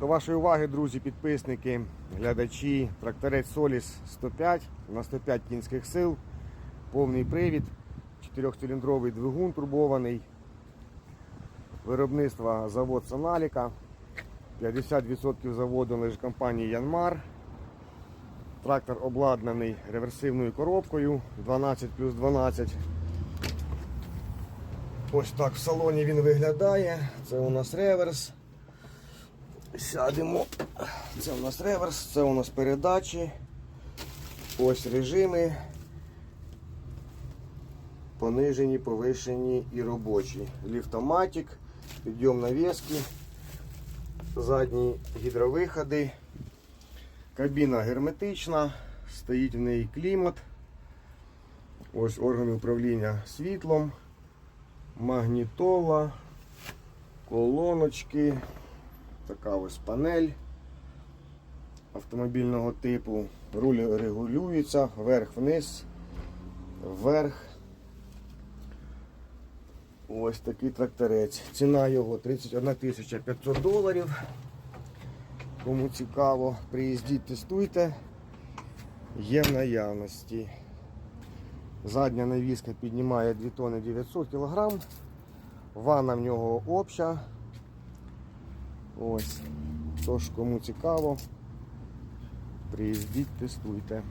До вашої уваги, друзі, підписники, глядачі, тракторець Соліс 105 на 105 кінських сил, повний привід, 4-циліндровий двигун турбований, виробництва завод Саналіка, 50% заводу належить компанії Янмар. Трактор обладнаний реверсивною коробкою 12 плюс 12. Ось так в салоні він виглядає. Це у нас реверс. Сядемо. Це у нас реверс, це у нас передачі. Ось режими. Понижені, повишені і робочі. Ліфтоматик, підйом навіски, задні гідровиходи. Кабіна герметична, стоїть в неї клімат. Ось органи управління світлом, магнітола, колоночки, така ось панель автомобільного типу. Руль регулюється вверх-вниз, вверх. Ось такий тракторець. Ціна його 31 500 доларів. Кому цікаво, приїздіть, тестуйте. Є в наявності. Задня навіска піднімає 2 тонни 900 кг. Ванна в нього обща. Ось. Тож, кому цікаво, приїздіть, тестуйте.